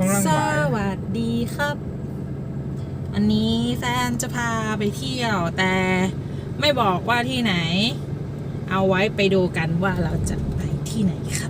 ของล่างสกาวัสดีครับ อันนี้แฟนจะพาไปเที่ยว แต่ไม่บอกว่าที่ไหน เอาไว้ไปดูกันว่าเราจะไปที่ไหนครับ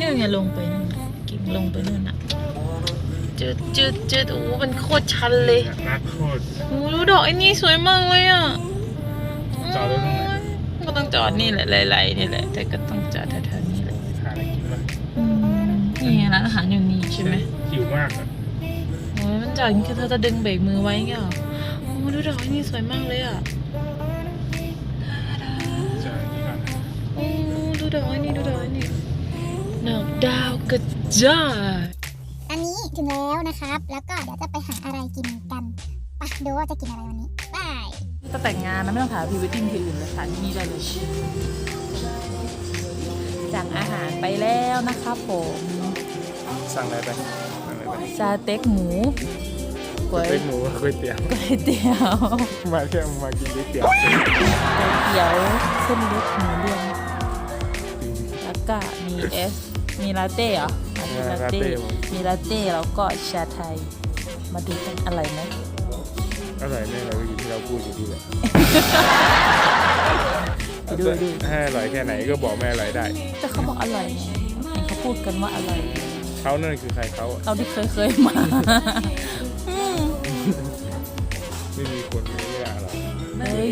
นั่นไงนี่ไงลงไปนั่นน่ะกิ่งลงไปนั่นอะจืดจืดจืดโอ้มันโคตรชันเลยรักโคตรโอ้ดูดอกไอ้นี่สวยมากเลยอะจอดรถตรงไหนก็ต้องจอดนี่แหละไหลๆนี่แหละ แต่ก็ต้องจอดแถวๆนี้แหละหาอะไรกินวะอืมนี่ไงร้านอาหารอยู่นี่ใช่ไหมหิวมากอะโอ้ยมันจอดอย่างนี้คือเธอจะดึงเบรกมือไว้เงี้ยเหรอโอ้ดูดอกไอ้นี่สวยมากเลยอะจะนี่ก่อนนะโอ้ดูดอกไอ้นี่ดูดอกไอ้นี่ ดอกดาวกระจายอันนี้ถึงแล้วนะครับ แล้วก็เดี๋ยวจะไปหาอะไรกินกันไปดูว่าจะกินอะไรวันนี้ไปจะแต่งงานนะไม่ต้องหาพรีเวดดิ้งที่อื่นเลยค่ะที่นี่ได้เลยสั่งอาหารไปแล้วนะครับผมสั่งอะไรไปสั่งอะไรไปสเต็กหมูก๋วยเป็นหมูก๋วยเตี๋ยวก๋วยเตี๋ยวมาแค่มากินก๋วยเตี๋ยวก๋วยเตี๋ยวเส้นเล็กหมูเรียงแล้วก็มีเอส มีลาเต้เหรออะมีลาเต้ มีลาเต้แล้วก็ชาไทย มาดูกันอะไรไหมอร่อยแน่เลยอยู่ที่เราพูดอยู่ดีแหละไปดูดูให้อร่อยแค่ไหนก็บอกไม่อร่อยได้ แต่เขาบอกอร่อยไงเห็นเขาพูดกันว่าอร่อยเขานั่นคือใครเขาอะเราที่เคยเคยมาอืมไม่มีคนไม่ได้อร่อยเฮ้ย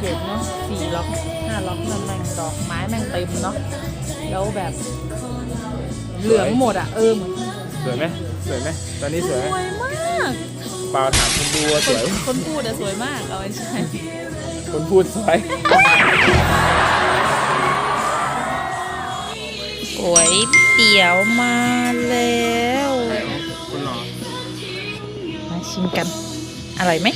เลยเลยถ้าเกิดเนาะสี่ล็อกห้าล็อกนั่นแม่งดอกไม้แม่งเต็มเนาะแล้วแบบเหลืองหมดอะเออเหมือนสวยไหมสวยไหมตอนนี้สวยไหมสวยมากเปล่าถามคนดูว่าสวยคนพูดอะสวยมากเอาไม่ใช่คนพูดสวยก๋วยเตี๋ยวมาแล้วคนหล่อมาชิมกัน อร่อยไหม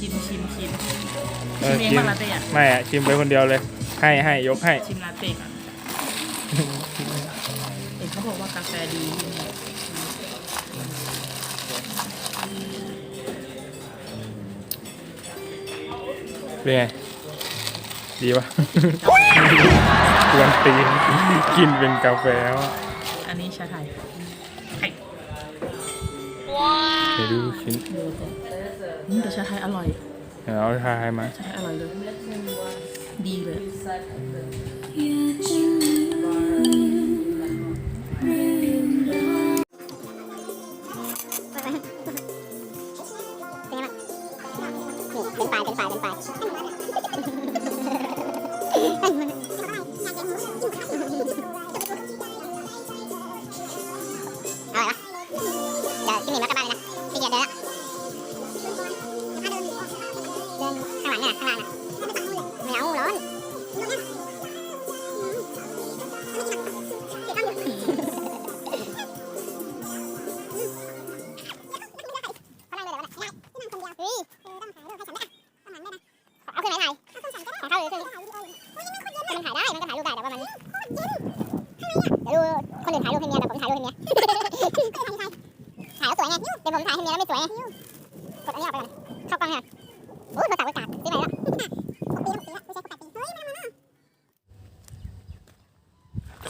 ชิมชิมชิมเออชิมเองป่ะลาเต้อะไม่อะชิมไปคนเดียวเลย ให้ให้ยกให้ ชิมลาเต้ก่อนเห็นเขาบอกว่ากาแฟดีที่นี่เป็นไง ดีปะ กวนตีนกินเป็นกาแฟวะอันนี้ชาไทยไข่เดี๋ยวดูชิ้น ดูก่อนอืม แต่ชาไทยอร่อย เดี๋ยวเอาทายมาชาไทยอร่อยเลย ดีเลย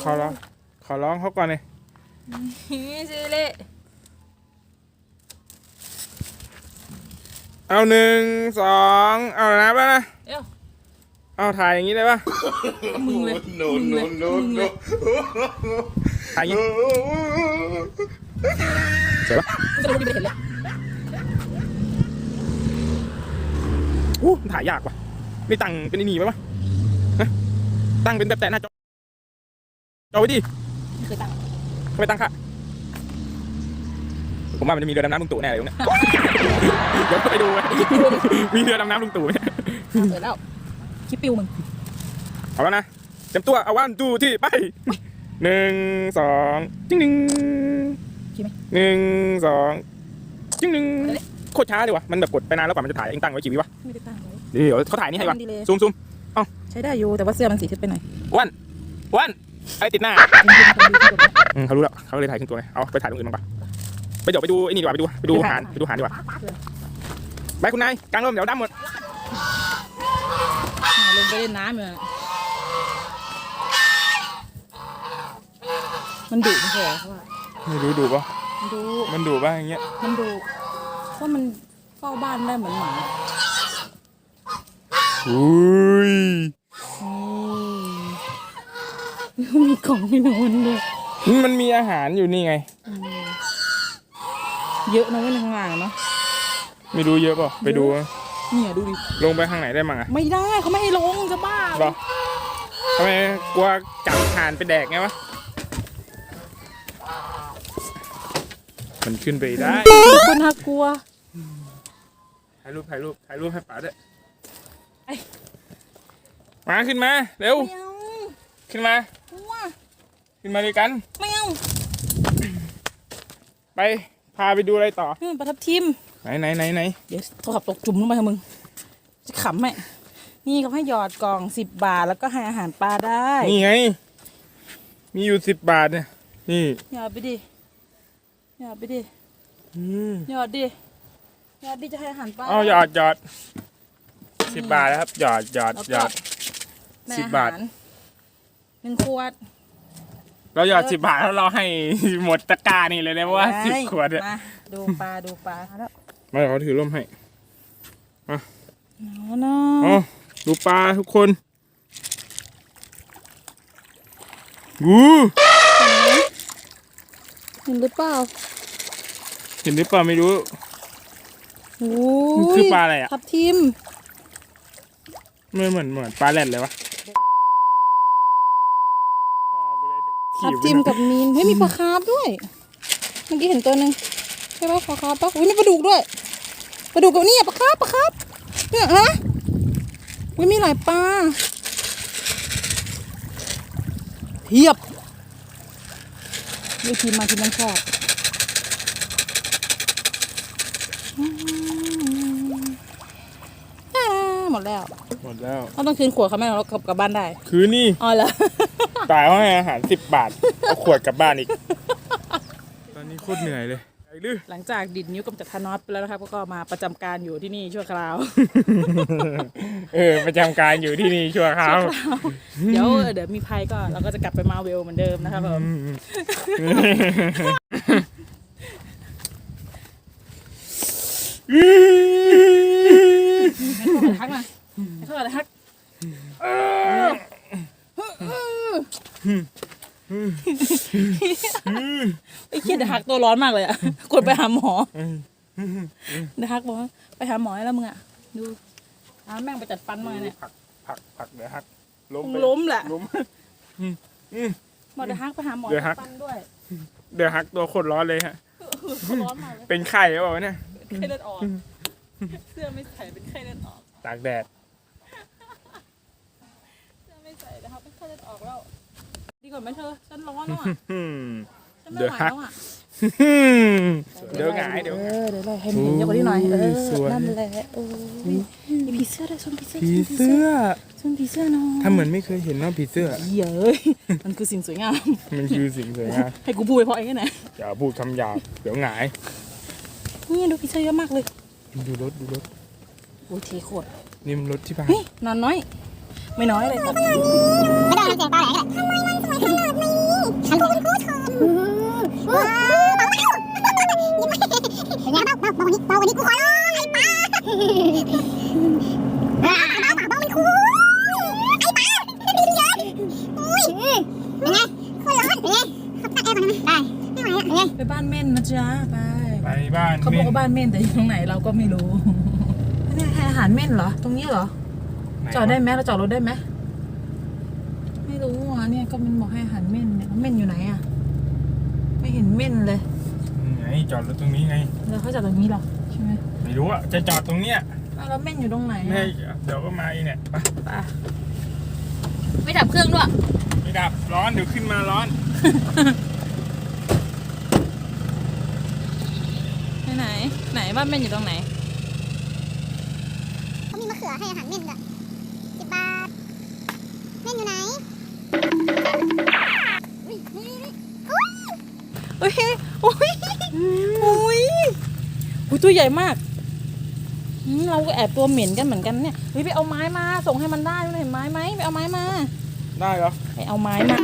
ขอร้องขอร้องเขาก่อนเลยซิเล่เอาหนึ่งสองเอานะป่ะนะเอ้าเอาถ่ายอย่างนี้ได้ป่ะมึงเลย no, no, no, no. ถ่ายอย่างนี้เจ๋งปะจะรู้ดิไม่เห็นเลยอู้ถ่ายยากว่ะนี่ตั้งเป็นไอ้นี่ไหมวะฮะตั้งเป็นแบบแต่หน้าจอ จอไว้ดิไม่เคยตั้งทำไมตั้งค่ะ ผมว่ามันจะมีเรือดำน้ำลุงตู่แน่เลยตรงเนี้ย เดี๋ยวไปดูนะมีเรือดำน้ำลุงตู่ไหมเปิดแล้วคลิปปิวมึงเอาแล้วนะเต็มตัวเอาวันดูที่ไปหนึ่งสองจิ้งหนึ่งคิดไหมหนึ่งสองจิ้งหนึ่งโคตรช้าเลยว่ะมันแบบกดไปนานแล้วกว่ามันจะถ่ายเองตั้งไว้กี่วิวะไม่ได้ตั้งไว้เดี๋ยวเขาถ่ายนี่ให้ว่ะมันดีเลยซูมซูมใช้ได้อยู่แต่ว่าเสื้อมันสีทึบไปหน่อยวันวัน ไอ้ติดหน้าจริงๆคนดูที่กดนะอืมเขารู้แล้วเขาเลยถ่ายขึ้นตัวไงเอาไปถ่ายตรงอื่นบ้างปะไปเดี๋ยวไปดูไอ้นี่ดีกว่าไปดูไปดูหานไปดูหานดีกว่าไปคุณนายกลางร่มเดี๋ยวดำหมดอ่าลงไปเล่นน้ำอยู่น่ะมันดุไม่ใช่เหรอเขาว่าไม่รู้ดูปะมันดุมันดูปะอย่างเงี้ยมันดุเพราะมันเฝ้าบ้านได้เหมือนหมา อุ้ยนี่ มีกล่องให้นอนด้วย มันมีอาหารอยู่นี่ไง เยอะนะเว้ยข้างล่างเนาะ ไม่รู้เยอะป่ะไปดูเนี่ยดูดิ ลงไปข้างไหนได้มั้งอะไม่ได้เขาไม่ให้ลงจะบ้าหรอทำไมกลัวจับห่านไปแดกไงวะ มันขึ้นไปได้คนน่ากลัว ถ่ายรูปถ่ายรูปถ่ายรูปให้ป๋าด้วยไอ้ มาขึ้นมา เร็วไม่เอาขึ้นมากลัว ขึ้นมาด้วยกัน ไม่เอาไปพาไปดูอะไรต่อนี่มันประทับทิม ไหนไหนไหนไหนเดี๋ยวโทรศัพท์ตกจุ่มลงไปค่ะมึง จะขำไหมนี่เขาให้หยอดกล่องสิบบาทแล้วก็ให้อาหารปลาได้ นี่ไง มีอยู่สิบบาทเนี่ย นี่หยอดไปดิ หยอดไปดิ อืมหยอดดิ หยอดดิจะให้อาหารปลาเอาหยอดหยอดสิบบาทนะครับหยอดหยอดแล้วหยก็อดแม่สิบบาทอหรหนึ่งขวด เราหยอดสิบบาทแล้วเราให้หมดตะกร้านี่เลยนะเพราะว่าสิบได้ขวดเนี่ยมาดูปลาดูปลาแล้วมาเดี๋ยวเขาถือร่มให้อ๋อเนาอ๋อะดูปลาทุกคนวูเห็นหรือเปล่าเห็นหรือเปล่าไม่รู้โอ้มันคือปลาอะไรอะทับทิมไม่เหมือนเหมือนปลาแรดเลยวะ ทับทิมกับมีนเฮ้ยมีปลาคาร์ฟด้วย เมื่อกี้เห็นตัวหนึ่งใช่ปะปลาคาร์ฟปะอุ้ยมีปลาดุกด้วยปลาดุกกับนี่ปลาคาร์ฟปลาคาร์ฟเนี่ยฮะอุ้ยมีหลายปลาเทียบนี่ทีมมาทีมนั้นชอบอืมอ่าหมดแล้ว หมดแล้ว เราต้องคืนขวดเขาไหมเรากลับกลับบ้านได้ คือนี่อ๋อเหรอ ตายเพราะให้อาหารสิบบาท เอาขวดกลับบ้านอีก ตอนนี้โคตรเหนื่อยเลยไอ้ดื้อหลังจากดิดนิ้วกำจัดทานอสไปแล้วนะครับก็มาประจำการอยู่ที่นี่ชั่วคราว เออประจำการอยู่ที่นี่ชั่วคราวเดี๋ยวเดี๋ยวมีภัยก็เราก็จะกลับไปมาเวลเหมือนเดิมนะครับผมให้เข้ามาทักมาให้ เข้ามาทักไอ้เคียเดยวฮักตัวร้อนมากเลยอะกดไปหาหมอเดยวฮักบอกว่าไปหาหมอให้แล้วมึงอะ ดูอ้าแม่งไปจัดฟันมาเนี่ยผักผักผักเดี๋ยวฮักล้มล้มแหละล้มหมอเดยวฮักไปหาหมอเดฮักฟันด้วย เดี๋ยวฮักตัวโคตรร้อนเลยฮะเขาร้อนมากเลยเป็นไข่หรือเปล่าเนี่ยไข้เลือดออกเสื้อไม่ใส่เป็นไข้เลือดออกตากแดด เสื้อไม่ใส่นะครับเป็นไข้เลือดออกแล้ว ดีกว่าไหมเธอ ฉันร้อนแล้วอะอืมฉันไม่เดี๋ยวไหวฮักแล้วอะอืมเดี๋ยวหงายเดี๋ยวเอหงายอเดี๋ยวเลยให้มันเห็นเยอะกว่านี้หน่อย เออสวยนั่นแหละ โอ้ยมีผีเสื้อด้วยชนผีเสื้อผีเสื้อชนผีเสื้อหน่อยถ้าเหมือนไม่เคยเห็นว่าผีเสื้อเย้ยมันคือสิ่งสวยงาม มันคือสิ่งสวยงามให้กูพูดไปเพราะเองไงนะอย่าพูดคำหยาบเดี๋ยวหงายดูผีเสื้อเยอะมากเลย ดูรถดูรถ โอ้ยทีโคตรนี่มันรถที่บ้านเฮ้ยนอนน้อย ไม่น้อยเลยครับ ไม่ต้องทำเสียงตอแหลก็ได้ทำไมมันสวยขนาดนี้ฉันคุณผู้ชมว้าวเบาๆยิ้มไม่เป็นไงเบาเบาเบาวันนี้เบาวันนี้กูขอร้องไอ้ป้าเบาเบาเบามันคูไอ้ป้าดีเยอะอุ้ยเป็นไงคนร้อนเป็นไงเขาตัดแอร์ก่อนได้ไหมได้ไม่ไหวอะเป็นไงไปบ้านเม่นนะจ๊ะไปไปบ้านเขาบอกว่าบ้านเม่นแต่อยู่ตรงไหนเราก็ไม่รู้นี่ให้อาหารเม่นเหรอ ตรงนี้เหรอ จอดได้ไหมเราจอดรถได้ไหมไม่รู้อะเนี่ยก็มันบอกให้อาหารเม่นเนี่ยแล้วเม่นอยู่ไหนอะ ไม่เห็นเม่นเลยไงจอดรถตรงนี้ไง แล้วเขาจอดตรงนี้เหรอใช่ไหมไม่รู้อะจะจอดตรงเนี้ยอ้าวแล้วเม่นอยู่ตรงไหนแม่อะเดี๋ยวก็มาอีเนี่ยไปไปไม่ดับเครื่องด้วยไม่ดับร้อนเดี๋ยวขึ้นมาร้อนไปไหนไหนบ้านเม่นอยู่ตรงไหน เขามีมะเขือให้อาหารเม่นด้วยสิบบาท เม่นอยู่ไหนอุ้ยอุ้ยอ้ยโอ้ยอ้ยอุ้ยตัวใหญ่มากเราก็แอบตัวเหม็นกันเหมือนกันเนี่ยไปเอาไม้มา ส่งให้มันได้ด้วยเห็นไม้ไหมไปเอาไม้มา ได้เหรอไปเอาไม้มา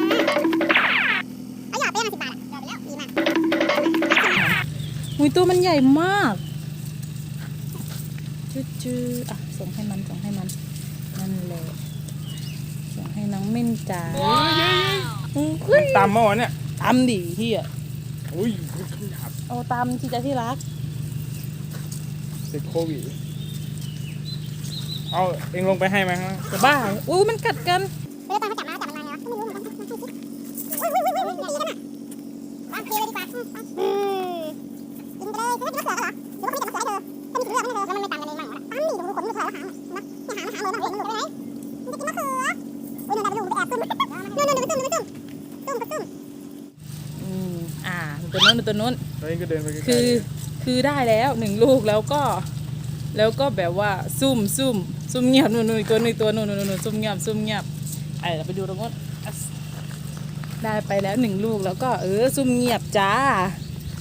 เอาหยอดไปยังสิบบาทอะหยอดไปแล้วดีมากอุ้ยตัวมันใหญ่มากจืดจืดอะส่งให้มันส่งให้มันนั่นแหละ ให้น้องเม่นจ๋าอุ้ยตามเมื่อวานเนี่ยตามดิที่อะอุ้ยดับเอาตามที่จะที่รักติดโควิดเอาเองลงไปให้ไหมครับจะบ้าอุ้ยมันกัดกันเวลาตอนเขาจับมาจับมันมาไงวะไม่รู้เหมือนกันมันคืออุ้ยอุ้ยอุ้ยอุ้ยอย่าดีกันอะวางเทเลยดีกว่าอืมกินไปเลยคือไม่กินมะเขือเหรอหรือว่าเขาไม่จับมะเขือให้เธอถ้ามีถุงเลือดไม่เธอแล้วมันไม่ตามกันเองมั้งตั้มดิดูขนมะเขือแล้วหางนะเนี่ยหางหางเลยมันเห็นมันหลุดไปไหนมันจะกินมะเขืออุ้ยเดิ นไปดูมันไปแอบตุ้มนู่นนู่นนู่นไปตุ้มไปตุ้มตุ้มไปตุ้มอืมอ่าตัวนู้นตัวนู้นแล้วเองก็เดินไปใกล้ๆคือคือได้แล้วหนึ่งลูกแล้วก็ แล้วก็แบบว่าซุ่มซุ่มซุ่มเงียบนู่นนู่นอีกตัวหนึงอีกตัวนู่นนู่นนู่นซุ่มเงียบซุ่มเงียบไอ้เราไปดูตรงนู้นอัสได้ไปแล้วหนึ่งลูกแล้วก็เออซุ่มเงียบจ้า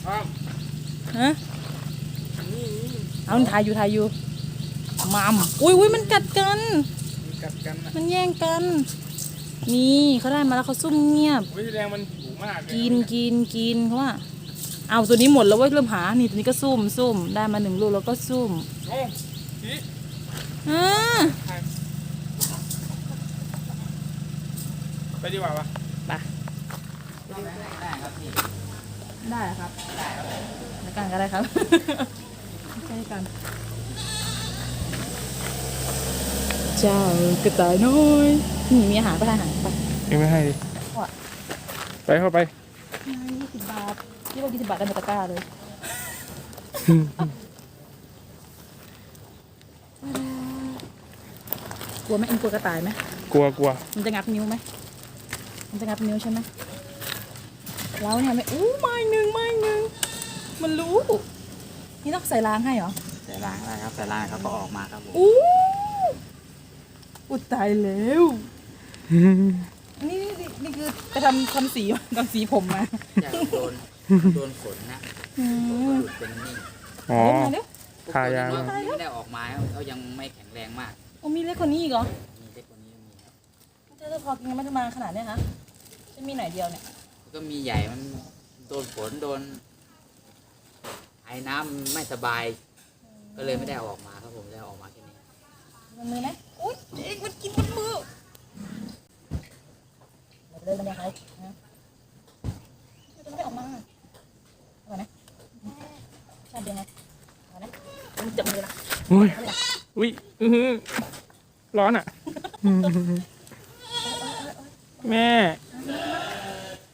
อ้าวฮะเอาถ่ายอยู่ถ่ายอยู่มามอุ้ยอุ้ยมันกัดกัน มันกัดกันนะมันแย่งกัน นี่เขาได้มาแล้วเขาซุ่มเงียบ วิแรงมันหิวมากเลยกินกินกินเขาว่า เอาตัวนี้หมดแล้วเว้ยเริ่มหา นี่ตัวนี้ก็ซุ่มซุ่มได้มาหนึ่งลูกแล้วก็ซุ่มโอ้ทีอ่าไปดีกว่าปะไปได้ครับได้แล้วกันก็ได้ครับ ใช่กัน เจ้ากระต่ายน้อย นี่มีอาหารไปทานอาหารไปเองไม่ให้ดิว่ะไปเข้าไปยี่สิบบาทยี่สิบยี่สิบบาทกันในตะกร้าเลยกลัวไหมเอ็งกลัวกระต่ายไหมกลัวกลัวมันจะงับนิ้วไหมมันจะงับนิ้วใช่ไหมเราเนี่ยไม่อู้ไม่หนึ่งไม่หนึ่งมันรู้ นี่ต้องใส่ล้างให้เหรอใส่ล้างแล้วครับใส่ล้างเขาก็ออกมาครับผมอู้อุยตายแล้ว นี่นี่นี่นี่คือไปทำทำสีทำสีผมมาจะโดนโดนฝนนะอืฝนมก็หลุดเป็นนี่อ๋อ เร็วมาเร็วทายาพวกตัวนี้ไม่ได้ออกมาเขายังไม่แข็งแรงมากโอ้มีเล็กกว่านี้อีกเหรอมีเล็กกว่านี้ก็มีครับเจะพอกินกันไม่ทำมาขนาดเนี้ยฮะจะมีไหนเดียวเนี่ยก็มีใหญ่มันโดนฝนโดนไอ้น้ำไม่สบาย ก็เลยไม่ได้เอาออกมาครับผมเลยเอาออกมาแค่นี้มันมือไหมอุ้ยเอ็งมันกินมันมือ เดินมันยังไงนะมันไม่ออกมาเอาไหมชาติเดียวไงเอาไหมมันจับมือนะอุ้ยอุ้ยอื้อหือร้อนอะ แม่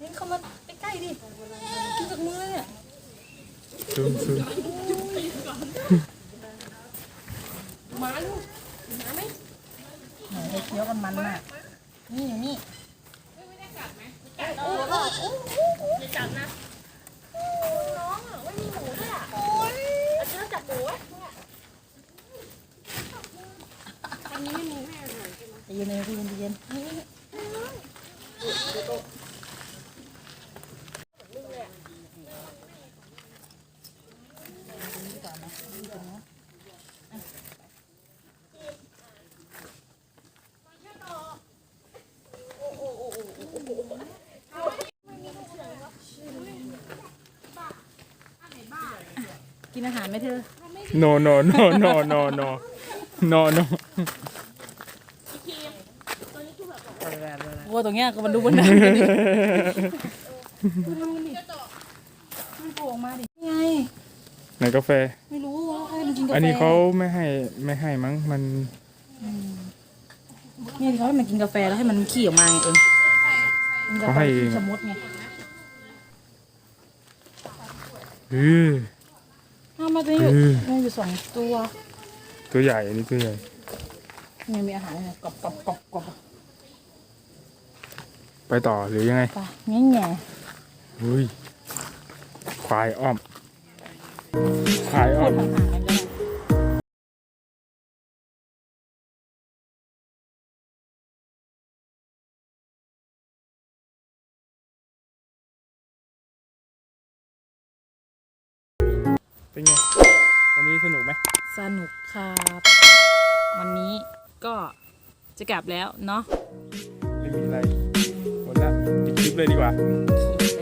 นี่เข้ามาใกล้ๆดิกินจากมือเนี่ยซูมซูมมาลูกมาไหมไหนไอ้เคี้ยวกันมันน่ะนี่อยู่นี่ใจเย็นเลยพี่ใจเย็นนี่นี่ กิ นอาหารไหมเธอ no no no no no no no no วัวตรงเนี้ยก็มันดูบนน้ำกันดิมันโผล่ออกมาดินี่ไงในกาแฟ ไม่รู้ว่าให้มันกินกาแฟอันนี้เขาไม่ให้ไม่ให้มั้งมันเนี่ยเขาให้มันกินกาแฟแล้วให้มันขี้ออกมาไงเองกินกาเขาแฟให้เองชะมดไงเออเอามา ตัวนี้อยู่เออมันอยู่สองตัวตัวใหญ่อันนี้ตัวใหญ่เนี่ยมีอาหารเนี่ยกรอบกรอบกรอบกรอบไปต่อหรือยังไงไปแง่แง่อุ้ยควายอ้อมควายพูอ้อดม เป็นไง วันนี้สนุกไหมสนุกครับ วันนี้ก็จะกลับแล้วเนาะ ไม่มีอะไรหมดละปิดคลิปเลยดีกว่า โอเค